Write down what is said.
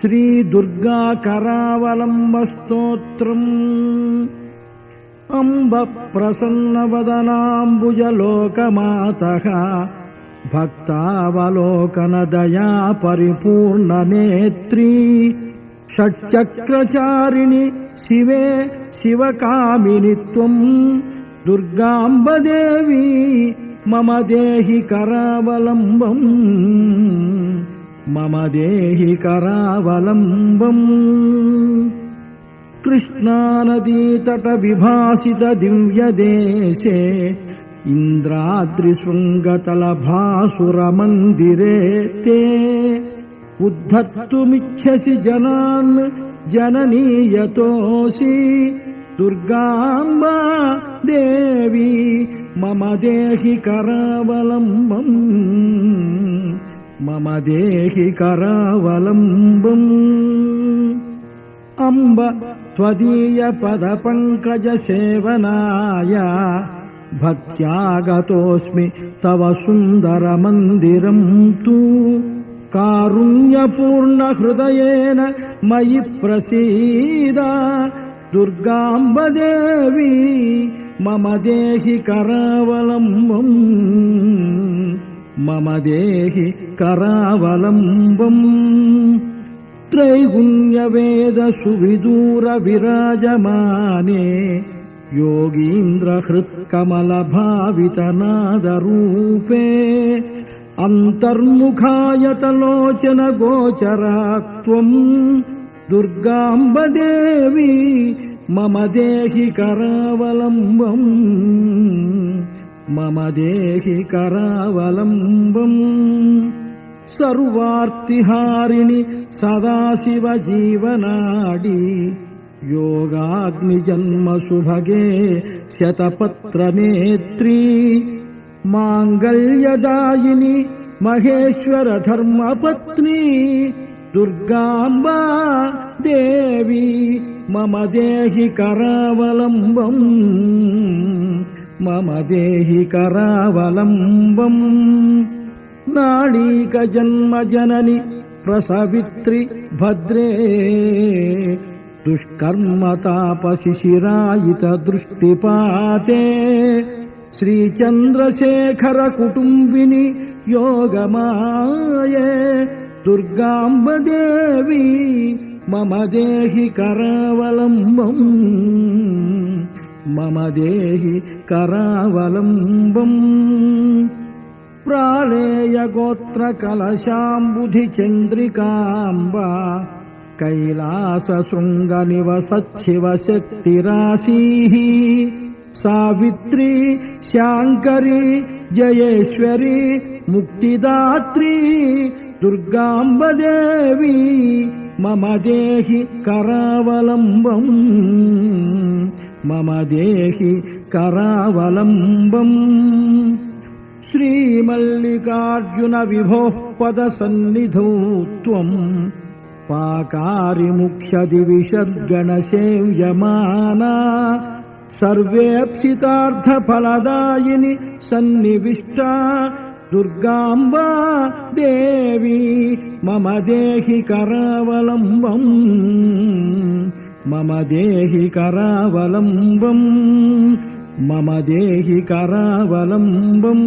श्रीदुर्गाकरावलम्बस्तोत्रम् अम्ब प्रसन्नवदनाम्बुजलोकमातः भक्तावलोकनदया परिपूर्णनेत्री षट्चक्रचारिणि शिवे शिवकामिनि त्वम् दुर्गाम्बदेवी मम देहि करावलम्बम् मम देहि करावलम्बम् कृष्णानदीतटविभासित दिव्यदेशे इन्द्राद्रिशृङ्गतलभासुरमन्दिरे ते उद्धर्तुमिच्छसि जनान् जननी यतोऽसि दुर्गाम्बा देवी मम देहि करावलम्बम् మమ దేహి కరావలంబం అంబ త్వదీయ పద పంకజ సేవనాయ భక్త్యాగతోస్మి తవ సుందర మందిరం తూ కారుణ్యపూర్ణ హృదయేన మయి ప్రసీద దుర్గాంబ మమ దేహి కరావలంబం करावलम्बम् मम देहि करावलम्बम् त्रैगुण्यवेदसुविदूरविराजमाने योगीन्द्रहृत्कमलभावितनादरूपे अन्तर्मुखायतलोचनगोचरा त्वम् दुर्गाम्बदेवी मम देहि करावलम्बम् मम देहि करावलम्बम् सर्वार्तिहारिणि सदाशिवजीवनाडि योगाग्निजन्मसुभगे शतपत्रनेत्री माङ्गल्यदायिनि महेश्वरधर्मपत्नी दुर्गाम्बा देवी मम देहि करावलम्बम् మమ దేహి కరావలంబం నాళీక జన్మ జనని ప్రసవిత్రి భద్రే దుష్కర్మ తాపశిశిరాయిత దృష్టిపాతే శ్రీచంద్రశేఖర కుటుంబిని యోగమాయే దుర్గాంబదేవి మమ దేహి కరావలంబం मम देहि करावलम्बम्। प्रालेयगोत्रकलशाम्बुधिचन्द्रिकाम्बा कैलासशृङ्गनिवसच्छिवशक्तिराशीः सावित्री शाङ्करी जयेश्वरी मुक्तिदात्री दुर्गाम्बदेवी मम देहि करावलम्बम् మమ దేహి కరావలంబం శ్రీమల్లికార్జున విభో పదసన్నిధౌ త్వం పాకారిముఖ్యది విషద్గణసేవ్యమానా సర్వేప్సితార్థఫలదాయిని సన్నివిష్టా దుర్గాంబా దేవి మమ దేహి కరావలంబం మమ దేహి కరావలంబం మమ దేహి కరావలంబం.